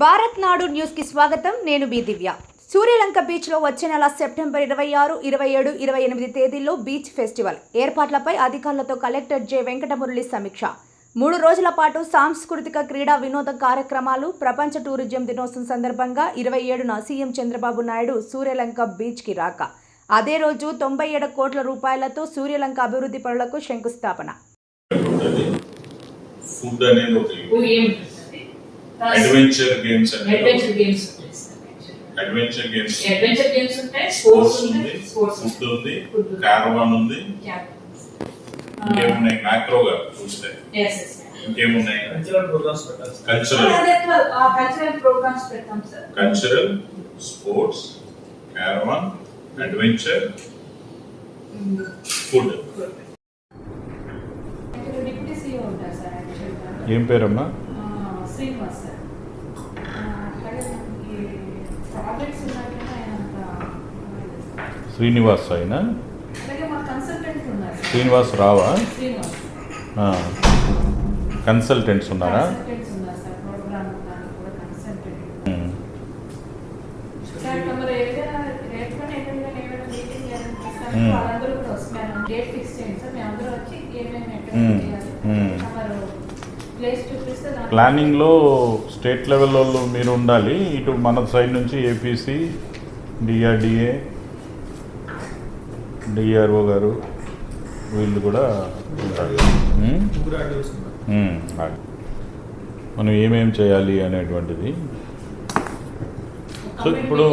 ఈనాడు న్యూస్కి స్వాగతం. నేను బి దివ్య. సూర్యలంక బీచ్లో వచ్చే నెల సెప్టెంబర్ ఇరవై ఆరు ఇరవై ఏడు ఇరవై ఎనిమిది తేదీల్లో బీచ్ ఫెస్టివల్. ఏర్పాట్లపై అధికారులతో కలెక్టర్ జె. వెంకటమురళి సమీక్ష. మూడు రోజుల పాటు సాంస్కృతిక క్రీడా వినోద కార్యక్రమాలు ప్రపంచ టూరిజం దినోత్సవం సందర్భంగా ఇరవై ఏడున సీఎం చంద్రబాబు నాయుడు సూర్యలంక బీచ్కి రాక. అదే రోజు తొంభై ఏడు కోట్ల రూపాయలతో సూర్యలంక అభివృద్ధి పనులకు శంకుస్థాపన. Adventure games adventure games adventure games adventure games ఉంటాయి స్పోర్ట్స్ ఉంది ఉంటాయి స్పోర్ట్స్ ఫుడ్ ఉంది Food ఉంది. క్యారవాన్ ఉంది. క్యాప్ ఇంకేమున్నాయి? మ్యాక్రోగా చూస్తే. ఇంకేమున్నాయి? Cultural programmes. కల్చరల్ పెడతాం sir. Cultural sports caravan adventure food deputy CO ఉంటారు సార్ యాక్చువల్గా ఏం పేరమ్మా శ్రీనివాస్ సార్ ఆ, అట్లాగే మనకి ప్రాజెక్ట్స్ ఉన్నాయి కానీ ఆయన అంత శ్రీనివాస్ అయినా అలాగే మా కన్సల్టెంట్ ఉన్నారు సార్. శ్రీనివాస్ రావా శ్రీనివాస్ ఆ. కన్సల్టెంట్స్ ఉన్నారా కన్సల్టెంట్స్ ఉన్నారు సార్ ప్రోగ్రామ్ దానికి కూడా కన్సల్టెంట్ ఉమ్. సార్ తమరు ఏదైనా రేట్లను ఏదైనా ఏమైనా మీటింగ్ చేయాలనిపిస్తాను మ్మ్. వాళ్ళందరూ కూడా వస్తున్నారు డేట్ ఫిక్స్ చేయండి సార్ మేము అందరూ వచ్చి ఏమేమి ఎక్కడ మ్మ్. చేయాలి మ్మ్. తమరు ప్లేస్ చూపిస్తే దాంట్లో- ప్లానింగ్లో స్టేట్ లెవెల్ వాళ్ళు మీరు ఉండాలి. ఇటు మన సైడ్ నుంచి ఏపీసీ డిఆర్డిఏ డిఆర్ఓ గారు వీళ్ళు కూడా ఉంటారు. మనం ఏమేమి చేయాలి అనేటువంటిది. సో ఇప్పుడు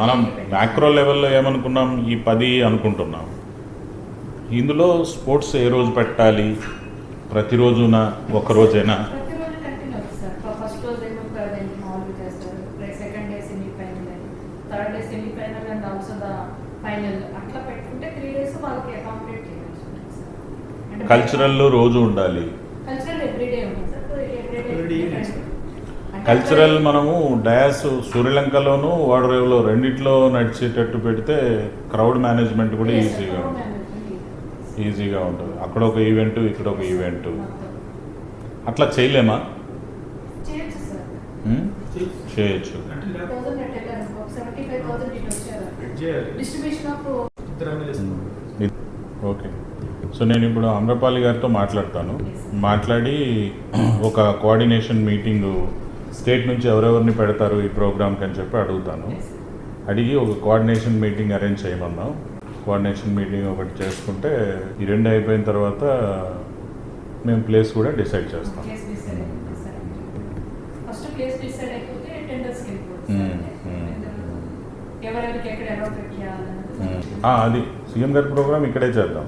మనం మ్యాక్రో లెవెల్లో ఏమనుకున్నాం? ఈ పది అనుకుంటున్నాం. ఇందులో స్పోర్ట్స్ ఏ రోజు పెట్టాలి? ప్రతిరోజున ఒకరోజైనా? ఫైనల్. అట్లా పెట్టుకుంటే త్రీ డేస్ వాళ్ళకి అకామిడేట్ చేయవచ్చు సార్ అంటే కల్చరల్ రోజు ఉండాలి. కల్చరల్ ఎవ్రీడే ఉంటుంది sir. Every everyday day evening. Cultural మనము డయాస్ సూర్యలంకలోను వాడరేవులో రెండిట్లో నడిచేటట్టు పెడితే క్రౌడ్ మేనేజ్మెంట్ కూడా ఈజీగా ఉంటుంది. ఈజీగా ఉంటుంది. అక్కడ ఒక ఈవెంట్ ఇక్కడ ఒక ఈవెంట్ అట్లా చేయలేమా? చేయొచ్చు ఓకే. సో నేను ఇప్పుడు అమ్రపాలి గారితో మాట్లాడతాను. మాట్లాడి ఒక కోఆర్డినేషన్ మీటింగ్ స్టేట్ నుంచి ఎవరెవరిని పెడతారు ఈ ప్రోగ్రామ్కి అని చెప్పి అడుగుతాను. అడిగి ఒక కోఆర్డినేషన్ మీటింగ్ అరేంజ్ చేయమన్నాం. కోఆర్డినేషన్ మీటింగ్ ఒకటి చేసుకుంటే ఈ రెండు అయిపోయిన తర్వాత మేము ప్లేస్ కూడా డిసైడ్ చేస్తాం. అది. సీఎం గారి ప్రోగ్రామ్ ఇక్కడే చేద్దాం.